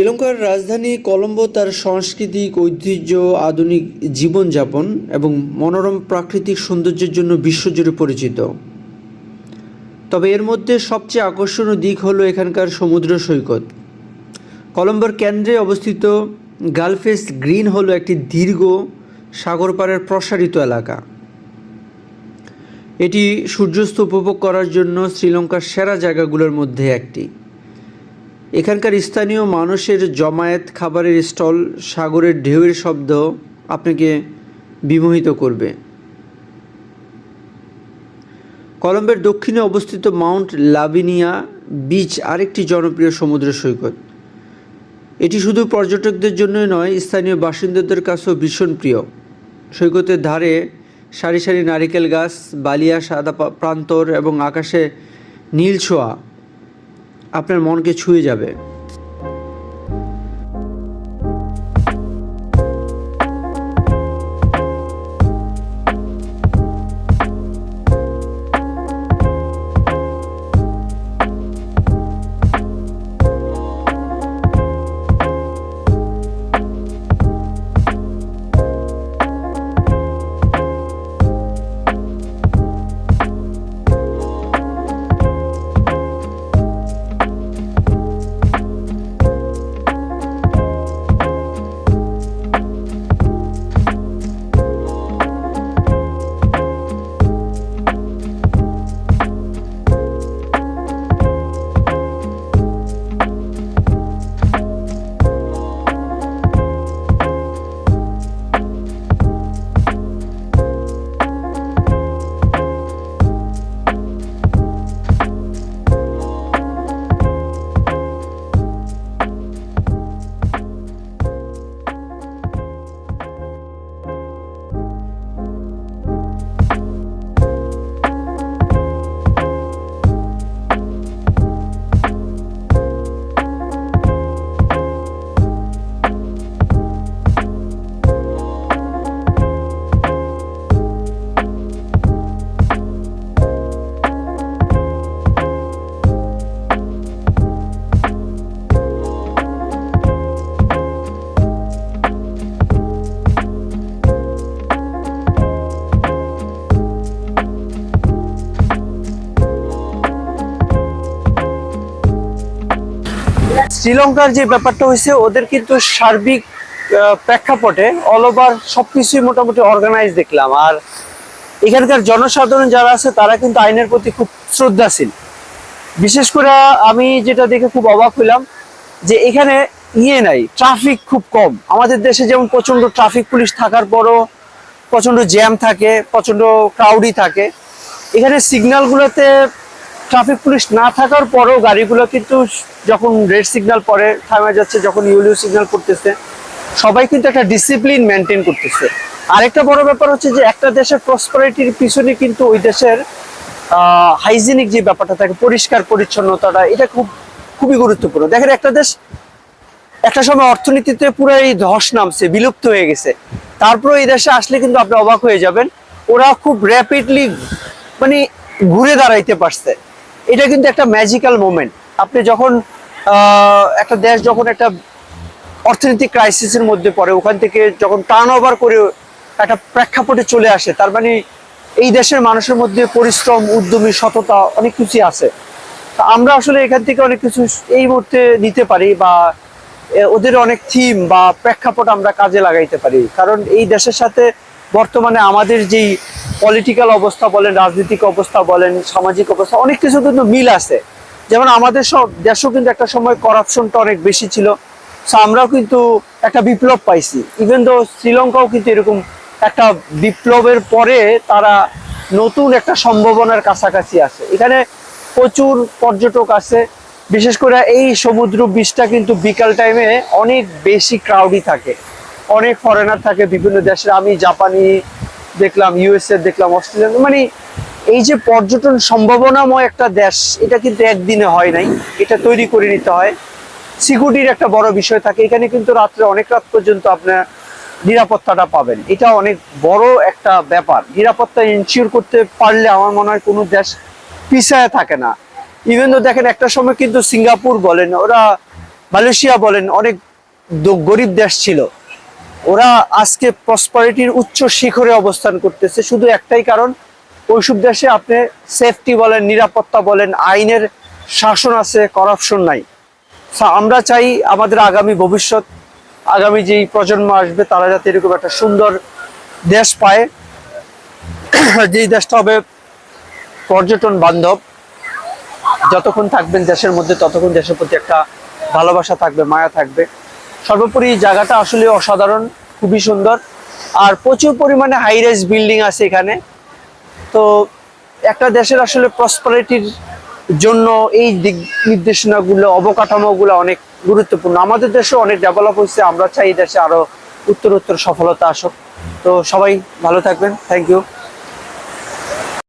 শ্রীলঙ্কার রাজধানী কলম্বো তার সাংস্কৃতিক ঐতিহ্য, আধুনিক জীবনযাপন এবং মনোরম প্রাকৃতিক সৌন্দর্যের জন্য বিশ্বজুড়ে পরিচিত। তবে এর মধ্যে সবচেয়ে আকর্ষণীয় দিক হলো এখানকার সমুদ্র সৈকত। কলম্বোর কেন্দ্রে অবস্থিত গালফেস গ্রিন হলো একটি দীর্ঘ সাগর পাড়ের প্রসারিত এলাকা। এটি সূর্যাস্ত উপভোগ করার জন্য শ্রীলঙ্কার সেরা জায়গাগুলোর মধ্যে একটি। এখানকার স্থানীয় মানুষের জমায়েত খাবারের স্টল সাগরের ঢেউয়ের শব্দ আপনাকে বিমোহিত করবে। কলম্বের দক্ষিণে অবস্থিত মাউন্ট লাভিনিয়া বিচ আরেকটি জনপ্রিয় সমুদ্র সৈকত। এটি শুধু পর্যটকদের জন্যই নয়, স্থানীয় বাসিন্দাদের কাছেও ভীষণ প্রিয়। সৈকতের ধারে সারি সারি নারিকেল গাছ, বালিয়া সাদা প্রান্তর এবং আকাশে নীল ছোঁয়া। আপনার মনকে ছুঁয়ে যাবে। শ্রীলঙ্কার যে ব্যাপারটা হয়েছে, ওদের কিন্তু সার্বিক প্রেক্ষাপটে অল ওভার সবকিছুই মোটামুটি অর্গানাইজ দেখলাম। আর এখানকার জনসাধারণ যারা আছে, তারা কিন্তু আইনের প্রতি খুব শ্রদ্ধাশীল। বিশেষ করে আমি যেটা দেখে খুব অবাক হইলাম যে এখানে ইয়ে নাই ট্রাফিক খুব কম। আমাদের দেশে যেমন প্রচণ্ড ট্রাফিক পুলিশ থাকার পরও প্রচণ্ড জ্যাম থাকে প্রচণ্ড ক্রাউডি থাকে। এখানে সিগন্যালগুলোতে ট্রাফিক পুলিশ না থাকার পরেও গাড়িগুলো কিন্তু যখন রেড সিগন্যাল পরে থামে যাচ্ছে, যখন ইউলিউ সিগন্যাল করতেছে, সবাই কিন্তু একটা ডিসিপ্লিন মেনটেন করতেছে। আরেকটা বড় ব্যাপার হচ্ছে যে একটা দেশের প্রসপারিটির পিছনে কিন্তু ওই দেশের হাইজিনিক যে ব্যাপারটা থাকে, পরিষ্কার পরিচ্ছন্নতাটা, এটা খুব, খুবই গুরুত্বপূর্ণ। দেখেন একটা দেশ, একটা সময় অর্থনীতিতে পুরো এই ধস নামছে, বিলুপ্ত হয়ে গেছে। তারপরে এই দেশে আসলে কিন্তু আপনি অবাক হয়ে যাবেন, ওরা খুব র্যাপিডলি মানে ঘুরে দাঁড়াইতে পারছে। এটা কিন্তু একটা ম্যাজিক্যাল মোমেন্ট আপনি যখন একটা দেশ যখন একটা অর্থনৈতিক ক্রাইসিসের মধ্যে পড়ে, ওখান থেকে যখন টার্ন ওভার করে একটা প্রেক্ষাপটে চলে আসে, তার মানে এই দেশের মানুষের মধ্যে পরিশ্রম, উদ্যমী, সততা অনেক কিছুই আছে। তা আমরা আসলে এখান থেকে অনেক কিছু এই মুহূর্তে নিতে পারি বা ওদের অনেক থিম বা প্রেক্ষাপট আমরা কাজে লাগাইতে পারি। কারণ এই দেশের সাথে বর্তমানে আমাদের যেই পলিটিক্যাল অবস্থা বলেন, রাজনৈতিক অবস্থা বলেন, সামাজিক অবস্থা, অনেক কিছু কিন্তু মিল আছে। যেমন আমাদের সব দেশও কিন্তু একটা সময় করাপশনটা অনেক বেশি ছিল। So, আমরাও কিন্তু একটা বিপ্লব পাইছি। ইভেন দো শ্রীলঙ্কাও কিন্তু এরকম একটা বিপ্লবের পরে তারা নতুন একটা সম্ভাবনার কাছাকাছি আছে। এখানে প্রচুর পর্যটক আছে। বিশেষ করে এই সমুদ্র বীচটা কিন্তু বিকাল টাইমে অনেক বেশি ক্রাউডি থাকে। অনেক ফরেনার থাকে বিভিন্ন দেশের। আমি জাপানি, দেখলাম ইউএসএ দেখলাম অস্ট্রেলিয়া মানে এই যে পর্যটন সম্ভাবনাময় একটা দেশ, এটা কিন্তু একদিনে হয় নাই। এটা তৈরি করে নিতে হয়। সিকিউরিটির একটা বড় বিষয় থাকে। এখানে কিন্তু রাত্রে অনেক রাত পর্যন্ত আপনার নিরাপত্তাটা পাবেন। এটা অনেক বড় একটা ব্যাপার। নিরাপত্তা ইনশিওর করতে পারলে আমার মনে হয় কোনো দেশ পিছায় থাকে না। ইভেন তো দেখেন, একটা সময় কিন্তু সিঙ্গাপুর বলেন, ওরা মালয়েশিয়া বলেন, অনেক গরিব দেশ ছিল। ওরা আজকে প্রসপারিটির উচ্চ শিখরে অবস্থান করতেছে। শুধু একটাই কারণ, ওইসব দেশে আপনি সেফটি বলেন, নিরাপত্তা বলেন, আইনের শাসন আছে করাপশন নাই। আমরা চাই আমাদের আগামী ভবিষ্যৎ, আগামী যেই প্রজন্ম আসবে, তারা যাতে এরকম একটা সুন্দর দেশ পায়। যেই দেশটা হবে পর্যটন বান্ধব, যতক্ষণ থাকবেন দেশের মধ্যে, ততক্ষণ দেশের প্রতি একটা ভালোবাসা থাকবে, মায়া থাকবে। সর্বোপরি জায়গাটা আসলে অসাধারণ, খুবই সুন্দর। আর প্রচুর পরিমাণে হাই রাইজ বিল্ডিং আছে এখানে। তো একটা দেশের আসলে প্রসপারিটির জন্য এই দিক নির্দেশনাগুলো, অবকাঠামোগুলো অনেক গুরুত্বপূর্ণ। আমাদের দেশে অনেক ডেভেলপ হয়েছে, আমরা চাই দেশে আরও উত্তর উত্তর সফলতা আসুক। তো সবাই ভালো থাকবেন। Thank you